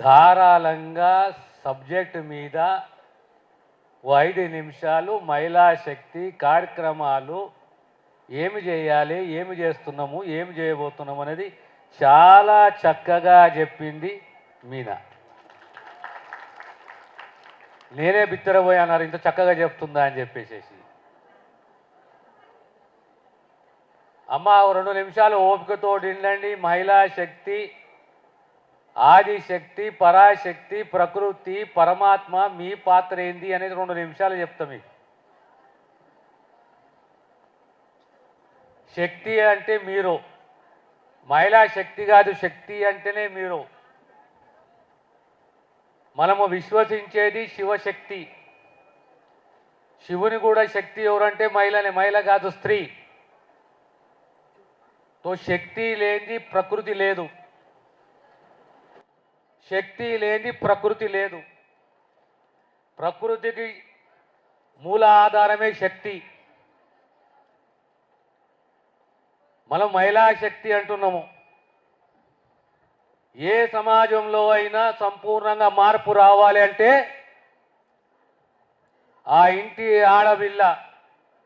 ధారాళంగా సబ్జెక్టు మీద ఓ ఐదు నిమిషాలు మహిళా శక్తి కార్యక్రమాలు ఏమి చేయాలి ఏమి చేస్తున్నాము ఏమి చేయబోతున్నాము అనేది చాలా చక్కగా చెప్పింది మీనా. నేనే బిత్తరపోయాన్నారు ఇంత చక్కగా చెప్తుందా అని చెప్పేసేసి. అమ్మ రెండు నిమిషాలు ఓపికతో నిండండి. మహిళా శక్తి ఆదిశక్తి పరాశక్తి ప్రకృతి పరమాత్మ మీ పాత్ర ఏంది అనేది రెండు నిమిషాలు చెప్తా మీకు. శక్తి అంటే మీరు. మహిళా శక్తి కాదు శక్తి అంటేనే మీరు. మనము విశ్వసించేది శివశక్తి. శివుని కూడా శక్తి ఎవరంటే మహిళనే. మహిళ కాదు స్త్రీ. సో శక్తి లేని ప్రకృతి లేదు. శక్తి లేని ప్రకృతి లేదు. ప్రకృతికి మూల ఆధారమే శక్తి. మనం మహిళా శక్తి అంటున్నాము. ఏ సమాజంలో అయినా సంపూర్ణంగా మార్పు రావాలి అంటే ఆ ఇంటి ఆడపిల్ల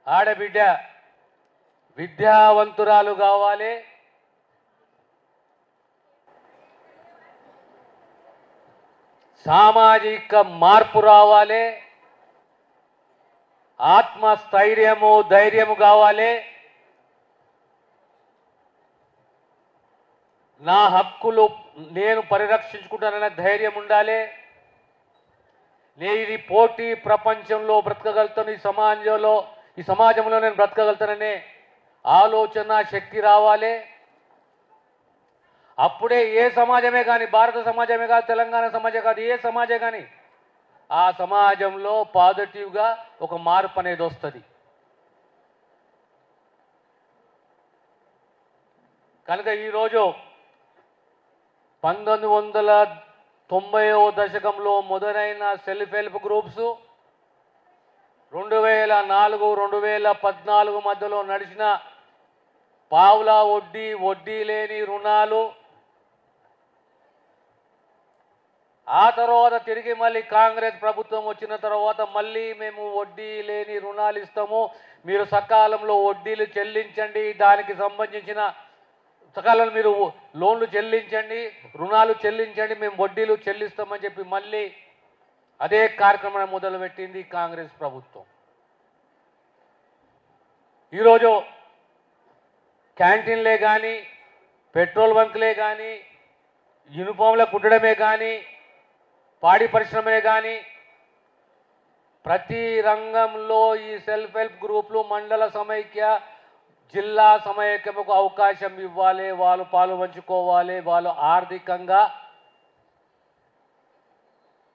ఆడబిడ్డ విద్యావంతురాలు కావాలి. సామాజిక మార్పు రావాలి. ఆత్మస్థైర్యము ధైర్యము కావాలి. నా హక్కులు నేను పరిరక్షించుకుంటాననే ధైర్యం ఉండాలి. నేను పోటీ ప్రపంచంలో బ్రతకగలుగుతాను ఈ సమాజంలో ఈ సమాజంలో నేను బ్రతకగలుగుతాననే ఆలోచన శక్తి రావాలి. అప్పుడే ఏ సమాజమే కానీ భారత సమాజమే కాదు తెలంగాణ సమాజం కాదు ఏ సమాజం కానీ ఆ సమాజంలో పాజిటివ్గా ఒక మార్పు అనేది వస్తుంది. కనుక ఈరోజు పంతొమ్మిది వందల తొంభైవ దశకంలో మొదలైన సెల్ఫ్ హెల్ప్ గ్రూప్స్ రెండు వేల నాలుగు రెండు వేల పద్నాలుగు మధ్యలో నడిచిన పావులా వడ్డీ వడ్డీ లేని రుణాలు. ఆ తర్వాత తిరిగి మళ్ళీ కాంగ్రెస్ ప్రభుత్వం వచ్చిన తర్వాత మళ్ళీ మేము వడ్డీ లేని రుణాలు ఇస్తాము. మీరు సకాలంలో వడ్డీలు చెల్లించండి. దానికి సంబంధించిన సకాలంలో మీరు లోన్లు చెల్లించండి రుణాలు చెల్లించండి మేము వడ్డీలు చెల్లిస్తామని చెప్పి మళ్ళీ అదే కార్యక్రమాన్ని మొదలుపెట్టింది కాంగ్రెస్ ప్రభుత్వం. ఈరోజు క్యాంటీన్లే కానీ పెట్రోల్ బంక్లే కానీ యూనిఫామ్ల కుట్టడమే కానీ పాడి పరిశ్రమే కానీ ప్రతి రంగంలో ఈ సెల్ఫ్ హెల్ప్ గ్రూపులు మండల సమైక్య జిల్లా సమైక్యముకు అవకాశం ఇవ్వాలి వాళ్ళు పాలు పంచుకోవాలి వాళ్ళు ఆర్థికంగా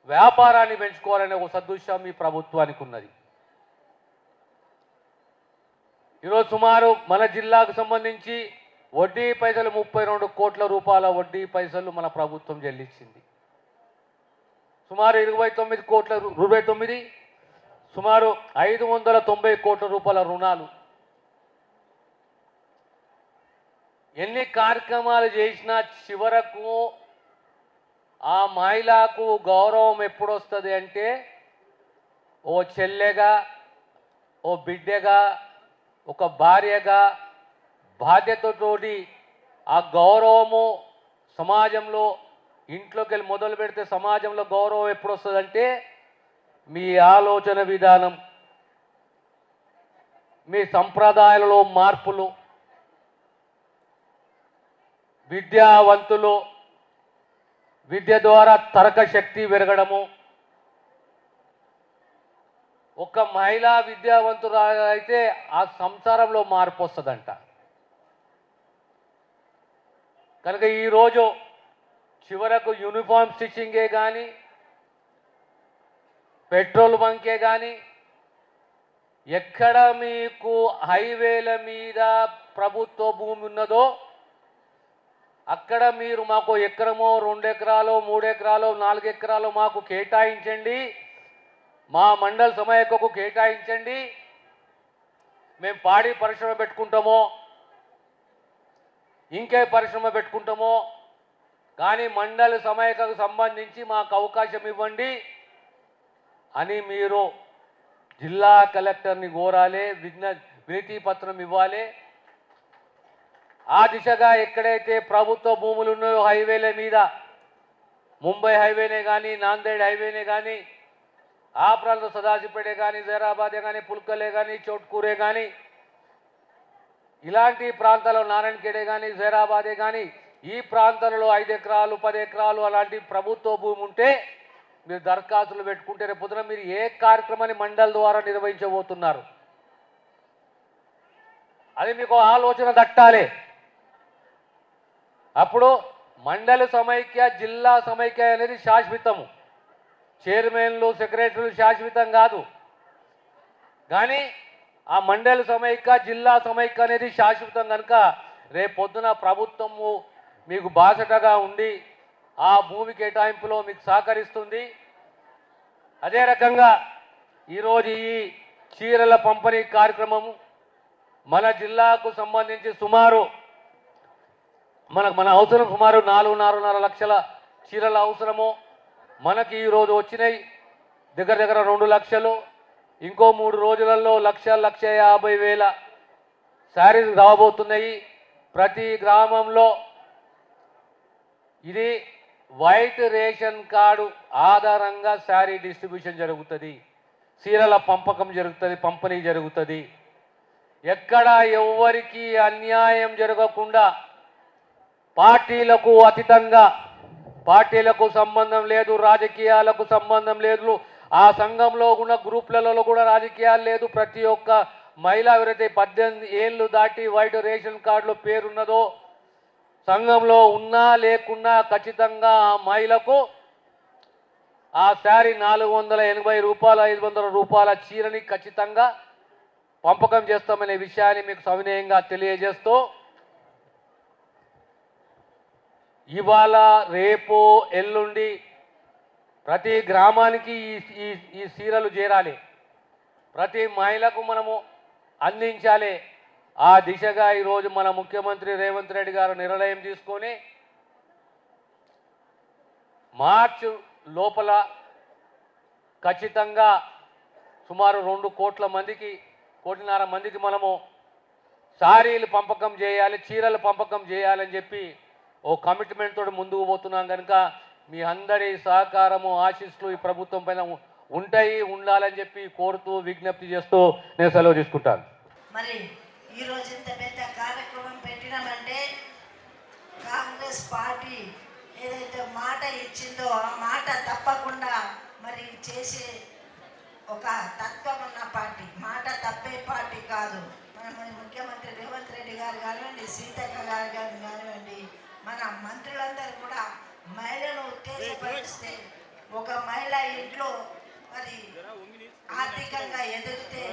వ్యాపారాన్ని పెంచుకోవాలనే ఒక సదృశ్యం ఈ ప్రభుత్వానికి ఉన్నది. ఈరోజు సుమారు మన జిల్లాకు సంబంధించి వడ్డీ పైసలు ముప్పై రెండు కోట్ల రూపాయల వడ్డీ పైసలు మన ప్రభుత్వం చెల్లించింది. సుమారు ఇరవై తొమ్మిది కోట్ల ఇరవై తొమ్మిది సుమారు ఐదు వందల తొంభై కోట్ల రూపాయల రుణాలు. ఎన్ని కార్యక్రమాలు చేసినా చివరకు ఆ మహిళకు గౌరవం ఎప్పుడొస్తుంది అంటే ఓ చెల్లెగా ఓ బిడ్డగా ఒక భార్యగా బాధ్యతతోటి ఆ గౌరవము సమాజంలో ఇంట్లోకి వెళ్ళి మొదలు పెడితే సమాజంలో గౌరవం ఎప్పుడు వస్తుందంటే మీ ఆలోచన విధానం మీ సంప్రదాయాలలో మార్పులు విద్యావంతులు విద్య ద్వారా తరక శక్తి పెరగడము ఒక మహిళా విద్యావంతురాలు అయితే ఆ సంసారంలో మార్పు వస్తుందంట. కనుక ఈరోజు చివరకు యూనిఫామ్ స్టిచ్చింగే కానీ పెట్రోల్ బంకే కానీ ఎక్కడ మీకు హైవేల మీద ప్రభుత్వ భూమి ఉన్నదో అక్కడ మీరు మాకు ఎకరమో రెండు ఎకరాలో మూడు ఎకరాలో నాలుగు ఎకరాలో మాకు కేటాయించండి. మా మండల సమైక్యకు కేటాయించండి. మేము పాడి పరిశ్రమ పెట్టుకుంటామో ఇంకే పరిశ్రమ పెట్టుకుంటామో కానీ మండల సమైక్యకు సంబంధించి మాకు అవకాశం ఇవ్వండి అని మీరు జిల్లా కలెక్టర్ని కోరాలి విజ్ఞ వినతి పత్రం ఇవ్వాలి. ఆ దిశగా ఎక్కడైతే ప్రభుత్వ భూములు ఉన్నాయో హైవేల మీద ముంబై హైవేనే కానీ నాందేడ్ హైవేనే కానీ ఆ ప్రాంతం సదాశివపేటే కానీ జైరాబాదే కానీ పుల్కలే కానీ చోట్కూరే కానీ ఇలాంటి ప్రాంతాల్లో నారాయణఖేడే కానీ జైరాబాదే కానీ ఈ ప్రాంతాలలో ఐదు ఎకరాలు పది ఎకరాలు అలాంటి ప్రభుత్వ భూమి ఉంటే మీరు దరఖాస్తులు పెట్టుకుంటే రేపు మీరు ఏ కార్యక్రమాన్ని మండలి ద్వారా నిర్వహించబోతున్నారు? అది మీకు ఆలోచన దట్టాలి. అప్పుడు మండలి సమైక్య జిల్లా సమైక్య అనేది శాశ్వతము. చైర్మన్లు సెక్రటరీలు శాశ్వతం కాదు. కానీ ఆ మండలి సమైక్య జిల్లా సమైక్య అనేది శాశ్వతం కనుక రేపు పొద్దున ప్రభుత్వము మీకు బాసటగా ఉండి ఆ భూమి కేటాయింపులో మీకు సహకరిస్తుంది. అదే రకంగా ఈరోజు ఈ చీరల పంపిణీ కార్యక్రమము మన జిల్లాకు సంబంధించి సుమారు మనకు మన అవసరం సుమారు నాలుగు నాలుగున్నర లక్షల చీరల అవసరము. మనకి ఈరోజు వచ్చినాయి. దగ్గర దగ్గర రెండు లక్షలు ఇంకో మూడు రోజులలో లక్ష లక్ష యాభై వేల శారీస్ రాబోతున్నాయి. ప్రతి గ్రామంలో ఇది వైట్ రేషన్ కార్డు ఆధారంగా శారీ డిస్ట్రిబ్యూషన్ జరుగుతుంది. చీరల పంపకం జరుగుతుంది పంపిణీ జరుగుతుంది. ఎక్కడ ఎవ్వరికి అన్యాయం జరగకుండా పార్టీలకు అతీతంగా పార్టీలకు సంబంధం లేదు రాజకీయాలకు సంబంధం లేదు. ఆ సంఘంలో ఉన్న గ్రూప్లలో కూడా రాజకీయాలు లేదు. ప్రతి ఒక్క మహిళ ఎవరైతే పద్దెనిమిది ఏళ్ళు దాటి వైట్ రేషన్ కార్డులో పేరున్నదో సంఘంలో ఉన్నా లేకున్నా ఖచ్చితంగా ఆ మహిళకు ఆ శారీ నాలుగు వందల ఎనభై రూపాయల ఐదు వందల రూపాయల చీరని ఖచ్చితంగా పంపకం చేస్తామనే విషయాన్ని మీకు సవినయంగా తెలియజేస్తూ ఇవాళ రేపు ఎల్లుండి ప్రతి గ్రామానికి ఈ ఈ సీరలు చేరాలి. ప్రతి మహిళకు మనము అందించాలి. ఆ దిశగా ఈరోజు మన ముఖ్యమంత్రి రేవంత్ రెడ్డి గారు నిర్ణయం తీసుకొని మార్చ్ లోపల ఖచ్చితంగా సుమారు రెండు కోట్ల మందికి కోటిన్నర మందికి మనము సారీలు పంపకం చేయాలి చీరలు పంపకం చేయాలని చెప్పి ఓ కమిట్మెంట్ తోటి ముందుకు పోతున్నాం కనుక మీ అందరి సహకారము ఆశీస్సులు ఈ ప్రభుత్వం పైన ఉంటాయి ఉండాలని చెప్పి కోరుతూ విజ్ఞప్తి చేస్తూ నేను సెలవు తీసుకుంటాను. మరి ఈరోజు ఇంత పెద్ద కార్యక్రమం పెట్టినామంటే కాంగ్రెస్ పార్టీ ఏదైతే మాట ఇచ్చిందో ఆ మాట తప్పకుండా మరి చేసే ఒక తత్వం ఉన్న పార్టీ. మాట తప్పే పార్టీ కాదు. మన మరి ముఖ్యమంత్రి రేవంత్ రెడ్డి గారు కానివ్వండి సీతక్క గారు కానివ్వండి మన మంత్రులందరూ కూడా మహిళను ఉత్తేజపరిస్తే ఒక మహిళ ఇంట్లో మరి ఆర్థికంగా ఎదిగితే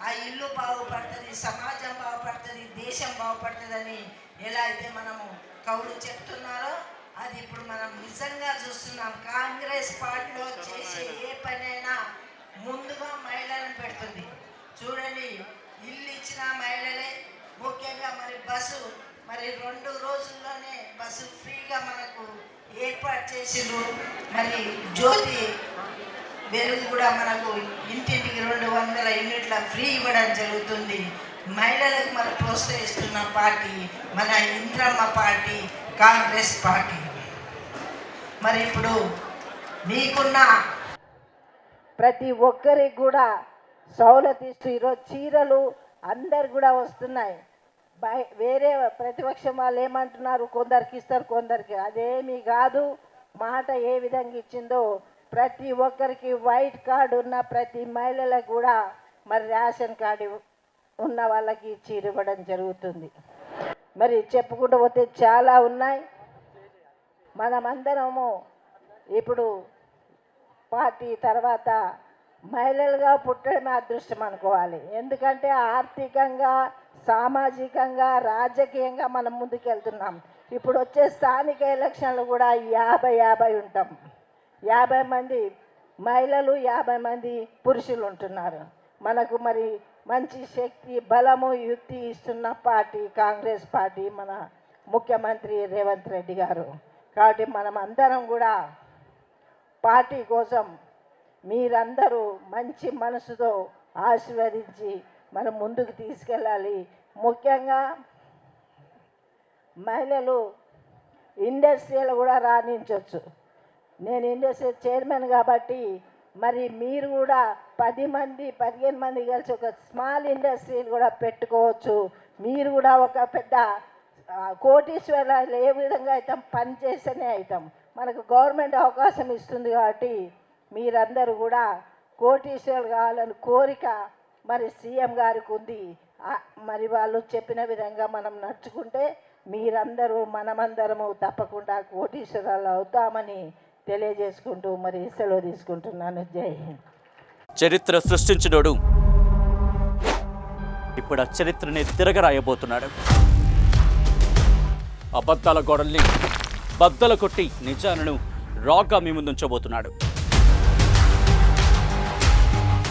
ఆ ఇల్లు బాగుపడుతుంది సమాజం బాగుపడుతుంది దేశం బాగుపడుతుందని ఎలా అయితే మనము కవులు చెప్తున్నారో అది ఇప్పుడు మనం నిజంగా చూస్తున్నాం. కాంగ్రెస్ పార్టీలో చేసే ఏ పనైనా ముందుగా మహిళలను పెడుతుంది. చూడండి ఇల్లు ఇచ్చిన మహిళలే ముఖ్యంగా మరి బస్సు మరి రెండు రోజుల్లోనే బస్సు ఫ్రీగా మనకు ఏర్పాటు చేసిండ్రు. మరి జ్యోతి వెలుగు కూడా మనకు ఇంటింటికి రెండు వందల యూనిట్ల ఫ్రీ ఇవ్వడం జరుగుతుంది. మహిళలకు మనం ప్రోత్సహిస్తున్న పార్టీ మన ఇంద్రమ్మ పార్టీ కాంగ్రెస్ పార్టీ. మరి ఇప్పుడు మీకున్న ప్రతి ఒక్కరికి కూడా సౌలతిస్తూ ఈరోజు చీరలు అందరు కూడా వస్తున్నాయి. వేరే ప్రతిపక్షం వాళ్ళు ఏమంటున్నారు? కొందరికి ఇస్తారు కొందరికి. అదేమీ కాదు. మాట ఏ విధంగా ఇచ్చిందో ప్రతి ఒక్కరికి వైట్ కార్డు ఉన్న ప్రతి మహిళలకు కూడా మరి రేషన్ కార్డు ఉన్న వాళ్ళకి ఇచ్చి ఇవ్వడం జరుగుతుంది. మరి చెప్పుకుంటూ పోతే చాలా ఉన్నాయి. మనమందరము ఇప్పుడు పార్టీ తర్వాత మహిళలుగా పుట్టడమే అదృష్టం అనుకోవాలి. ఎందుకంటే ఆర్థికంగా సామాజికంగా రాజకీయంగా మనం ముందుకెళ్తున్నాం. ఇప్పుడు వచ్చే స్థానిక ఎలక్షన్లు కూడా యాభై యాభై ఉంటాం. యాభై మంది మహిళలు యాభై మంది పురుషులు ఉంటున్నారు. మనకు మరి మంచి శక్తి బలము యుక్తి ఇస్తున్న పార్టీ కాంగ్రెస్ పార్టీ మన ముఖ్యమంత్రి రేవంత్ రెడ్డి గారు. కాబట్టి మనం అందరం కూడా పార్టీ కోసం మీరందరూ మంచి మనసుతో ఆశీర్వదించి మనం ముందుకు తీసుకెళ్ళాలి. ముఖ్యంగా మహిళలు ఇండస్ట్రీలో కూడా రాణించవచ్చు నేను ఇండస్ట్రీ చైర్మన్ కాబట్టి మరి మీరు కూడా పది మంది పదిహేను మంది కలిసి ఒక స్మాల్ ఇండస్ట్రీలు కూడా పెట్టుకోవచ్చు. మీరు కూడా ఒక పెద్ద కోటీశ్వరాలు ఏ విధంగా అయితే పని చేస్తేనే అవుతాం మనకు గవర్నమెంట్ అవకాశం ఇస్తుంది కాబట్టి మీరందరూ కూడా కోటీశ్వరులు కావాలని కోరిక మరి సీఎం గారికి ఉంది. మరి వాళ్ళు చెప్పిన విధంగా మనం నడుచుకుంటే మీరందరూ మనమందరము తప్పకుండా కోటీశ్వరాలు అవుతామని తెలియజేసుకుంటూ మరి సెలవు తీసుకుంటున్నాను. జై హింద్. చరిత్ర సృష్టించినోడు ఇప్పుడు ఆ చరిత్రని తిరగరాయబోతున్నాడు. అబద్ధాల గోడల్ని బద్దల కొట్టి నిజాలను రాగ్గా మీ ముందుంచబోతున్నాడు.